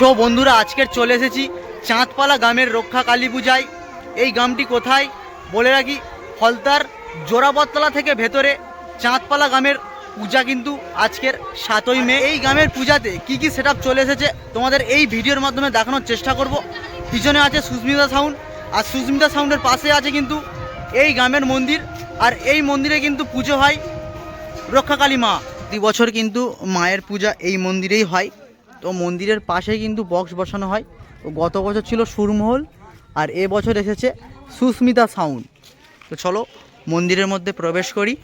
So বন্ধুরা, আজকের চলে এসেছি চাঁদপালা গ্রামের রক্ষা কালী পূজায়। এই গ্রামটি কোথায়? বলে রাখি হলতার জোড়াবতলা থেকে ভেতরে চাঁদপালা গ্রামের পূজা কিন্তু আজকের সাতই মে। এই গ্রামের পূজাতে কি কি সেট চলে এসেছে তোমাদের এই ভিডিওর মাধ্যমে দেখানোর চেষ্টা করব। পিছনে আছে সুস্মিতা সাউন্ড আর সুস্মিতা সাউন্ডের পাশে আছে কিন্তু এই গ্রামের মন্দির, আর এই মন্দিরে কিন্তু পুজো হয় রক্ষাকালী মা। প্রতি বছর কিন্তু মায়ের পূজা এই মন্দিরেই হয়। তো মন্দিরের পাশেই কিন্তু বক্স বসানো হয়। তো গত বছর ছিল সুরমহল আর এ বছর এসেছে সুস্মিতা সাউন্ড তো চলো মন্দিরের মধ্যে প্রবেশ করি।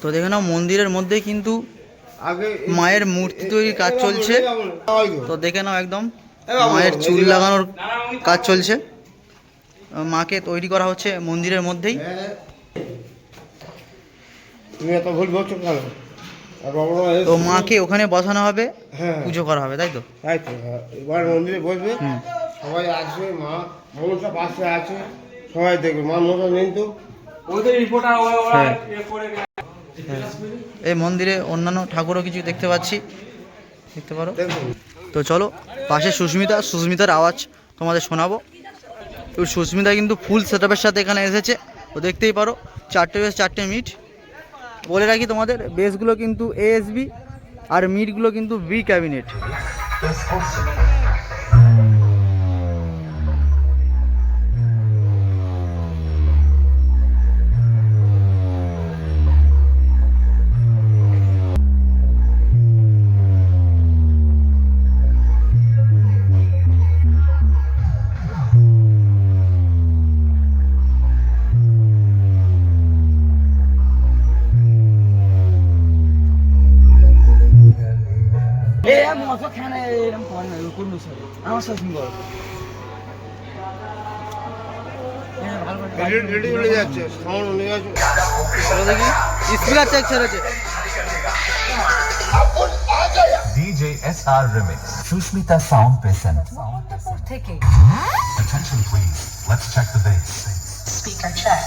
তো দেখে নাও মন্দিরের মধ্যে কিন্তু মায়ের মূর্তি তৈরির কাজ চলছে। তো দেখে নাও একদম মায়ের চুল লাগানোর কাজ চলছে। মাকে তৈরি করা হচ্ছে মন্দিরের মধ্যেই। তুমি এত ভুল বলছো কেন? তো মাকে ওখানে বসানো হবে হ্যাঁ। পুজো করা হবে তাই তো? তাই তো হ্যাঁ। এবার মন্দিরে বসবে। সবাই আসবে মা মনসা পাশে আছে সবাই দেখবে মা মনসা নেই তো? হ্যাঁ। এই মন্দিরে অন্যান্য ঠাকুরও কিছু দেখতে পাচ্ছি। দেখতে পারো? তো চলো পাশে সুস্মিতা সুস্মিতার আওয়াজ তোমাদের শোনাবো। তো সুস্মিতা কিন্তু ফুল সেটআপের সাথে এখানে এসেছে। তো দেখতেই পারো চারটে বেশ চারটে মিট বলে রাখি তোমাদের বেসগুলো কিন্তু এএসবি আর মিটগুলো কিন্তু বি ক্যাবিনেট রেডি রেডি চলে যাচ্ছে সাউন্ড উঠে যাচ্ছে দেখি স্পিকার চেক ছেড়েছে DJ SR Remix. Sushmita Sound Present. থেকে Attention please. Let's check the bass. Speaker check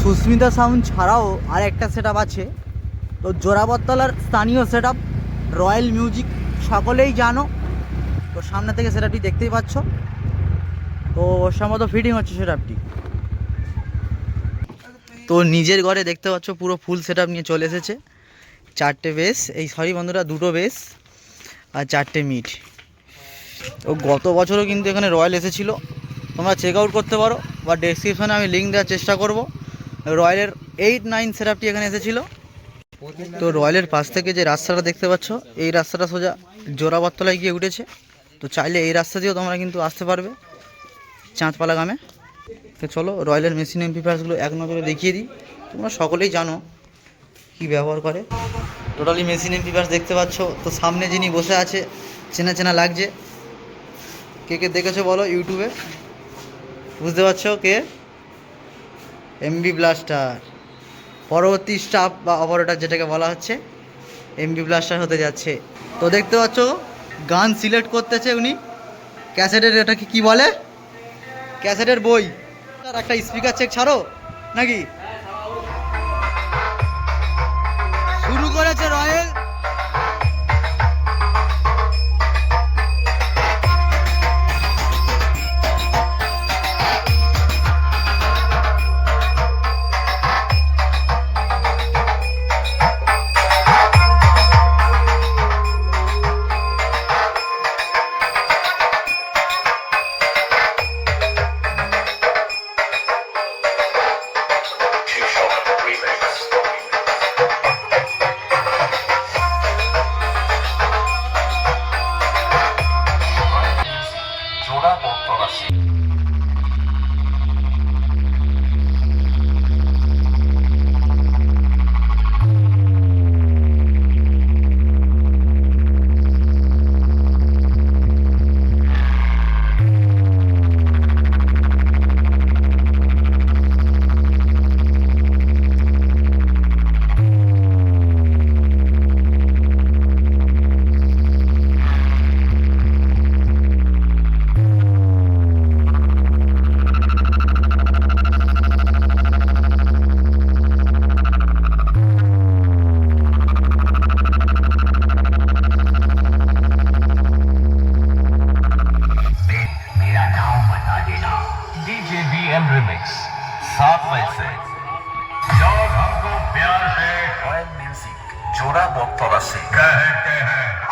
Sushmita sound ছাড়াও আর একটা সেট আছে। তো জোড়াবতলার স্থানীয় সেট রয়্যাল মিউজিক সকলেই জানো। তো সামনে থেকে সেটআপটি দেখতেই পাচ্ছ। তো সম্ভবত ফিটিং হচ্ছে সেটআপটি তো নিজের ঘরে দেখতে পাচ্ছ পুরো ফুল সেটআপ নিয়ে চলে এসেছে। চারটে বেস এই সরি বন্ধুরা, দুটো বেস আর চারটে মিট। তো গত বছরও কিন্তু এখানে রয়্যাল এসেছিল। তোমরা চেক আউট করতে পারো বা ডেসক্রিপশনে আমি লিঙ্ক দেওয়ার চেষ্টা করব। রয়্যালের এইট নাইন সেটআপটি এখানে এসেছিল। তো রয়্যালের পাশ থেকে যে রাস্তাটা দেখতে পাচ্ছ, এই রাস্তাটা সোজা জোড়াবতলায় গিয়ে উঠেছে। তো চাইলে এই রাস্তা দিয়েও তোমরা কিন্তু আসতে পারবে চাঁদপালা গ্রামে। তো চলো রয়্যালের মেশিন এমপিফায়ার্সগুলো এক নজরে দেখিয়ে দিই। তোমরা সকলেই জানো কি ব্যবহার করে। টোটালি মেশিন এমপিফায়ার্স দেখতে পাচ্ছ। তো সামনে যিনি বসে আছে, চেনা চেনা লাগছে। কে কে দেখেছ বলো ইউটিউবে? বুঝতে পারছ কে? এমবি ব্লাস্টার পরবর্তী স্টাফ বা অপারেটর যেটাকে বলা হচ্ছে এমবি ব্লাস্টার হতে যাচ্ছে। তো দেখতে পাচ্ছ, গান সিলেক্ট করতেছে উনি। ক্যাসেটের এটাকে কি বলে? ক্যাসেটের বই। একটা স্পিকার চেক ছাড়ো, নাকি? एम रिमिक्स सात पैसे जब हमको प्यार से रॉयल म्यूजिक जोड़ा बक्तरा से कहते हैं